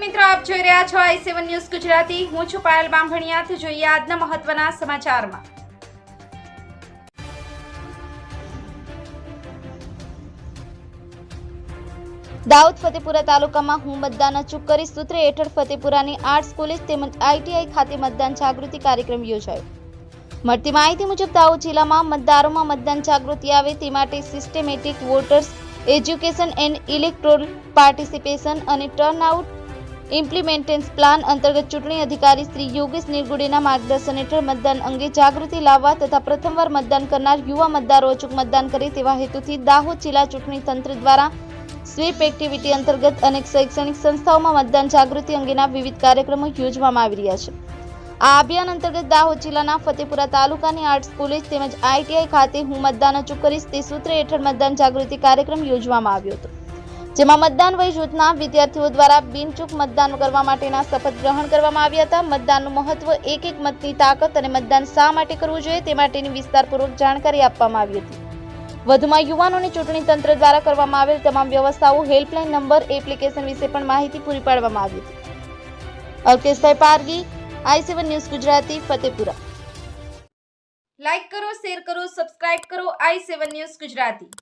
રહ્યા છો આઈ seven news Gujarati. હું છું પાયલ બામભણિયાથી. જોઈએ આજના મહત્વના સમાચારમાં. દાઉદ ફતેપુરા તાલુકામાં હું મતદાન અચૂક કરીશ. સૂત્ર હેઠળ ફતેપુરાની આર્ટ્સ કોલેજ તેમજ આઈટીઆઈ ખાતે મતદાન જાગૃતિ કાર્યક્રમ યોજાયો. મળતી માહિતી મુજબ દાઉદ જિલ્લામાં મતદારોમાં મતદાન જાગૃતિ આવે તે માટે systematic voters education and electoral participation અને ટર્નઆઉટ ઇમ્પ્લિમેન્ટેન્સ પ્લાન અંતર્ગત ચૂંટણી અધિકારી શ્રી યોગેશ નિર્ગુડેના માર્ગદર્શન હેઠળ મતદાન અંગે જાગૃતિ લાવવા તથા પ્રથમવાર મતદાન કરનાર યુવા મતદારો અચૂક મતદાન કરે તેવા હેતુથી દાહોદ જિલ્લા ચૂંટણી તંત્ર દ્વારા સ્વીપ એક્ટિવિટી અંતર્ગત અનેક શૈક્ષણિક સંસ્થાઓમાં મતદાન જાગૃતિ અંગેના વિવિધ કાર્યક્રમો યોજવામાં આવી રહ્યા છે. આ અભિયાન અંતર્ગત દાહોદ જિલ્લાના ફતેપુરા તાલુકાની આર્ટ્સ કોલેજ તેમજ આઈટીઆઈ ખાતે હું મતદાન અચૂક કરીશ તે સૂત્ર હેઠળ મતદાન જાગૃતિ કાર્યક્રમ યોજવામાં આવ્યો હતો. જેમાં મતદાન વય જૂથના વિદ્યાર્થીઓ દ્વારા બિનચૂક મતદાન કરવા માટેના શપથ ગ્રહણ કરવામાં આવ્યા હતા. મતદાનનું મહત્વ એક એક મતની તાકાત અને મતદાન શા માટે કરવું જોઈએ તે માટેની વિસ્તારપૂર્વક જાણકારી આપવામાં આવી હતી. વધુમાં યુવાનોને ચૂંટણી તંત્ર દ્વારા કરવામાં આવેલ તમામ વ્યવસ્થાઓ હેલ્પલાઇન નંબર, એપ્લિકેશન વિશે પણ માહિતી પૂરી પાડવામાં આવી હતી. અલ્કેશભાઈ Pargi, I seven news Gujarati, Fatepura. Like કરો, શેર કરો, સબસ્ક્રાઇબ કરો, આઈ સેવન ન્યૂઝ ગુજરાતી.